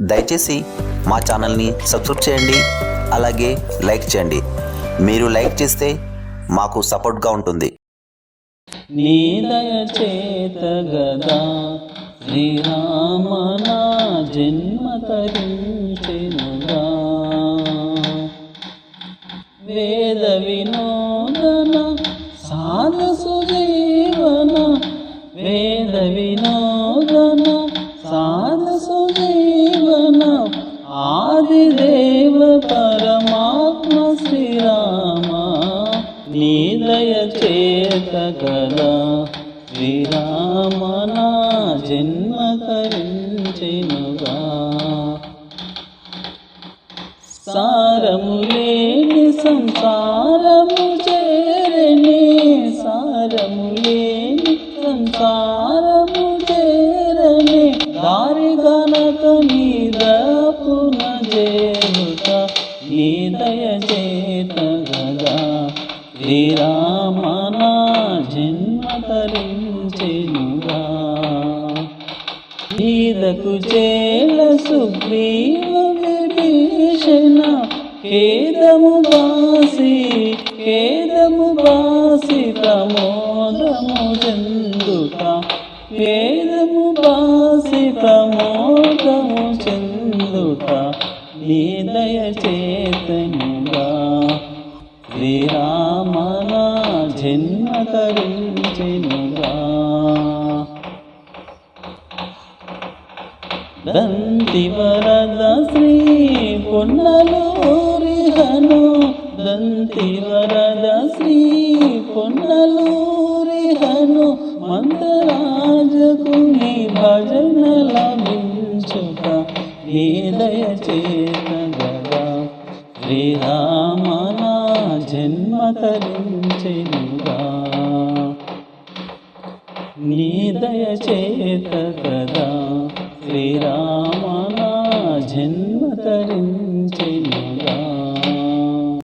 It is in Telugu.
దయచేసి మా ఛానల్ని సబ్స్క్రైబ్ చేయండి అలాగే లైక్ చేయండి. మీరు లైక్ చేస్తే మాకు సపోర్ట్గా ఉంటుంది. నీ దయచేత గదా శ్రీరామ నా జన్మ తరించెనుగా. వేద వినోదన సాధ సుజీవన వేద వినో చేత కదా శ్రీరామ జన్మ తరించెనుగా సారము లేని సంసారము చేరని సారము లేని సంసారము చేరని దారి గనక నీదపున చేరుత నీ దయ చేత గదా. శ్రీరామనా తరించెనుగా ఈదకు చేల సుగ్రీవ విభీషణ ఖేదము బాసి ఖేదము బాసి ప్రమోదము చెందుట. ఖేదము బాసి ప్రమోదము చెందుట. నీ దయ చేతనుగా శ్రీరామనా జన్మ తరించెనుగా దంతి వరద శ్రీ పొన్నలూరిహను దంతి వరద శ్రీ పొన్నలూరిహను మందరాజకు నీ భజన లభించుట నీ దయ చేత గదా జన్మ తరించెనుగా నీ దయచేత కదా. శ్రీరామ జన్మ తరించిన.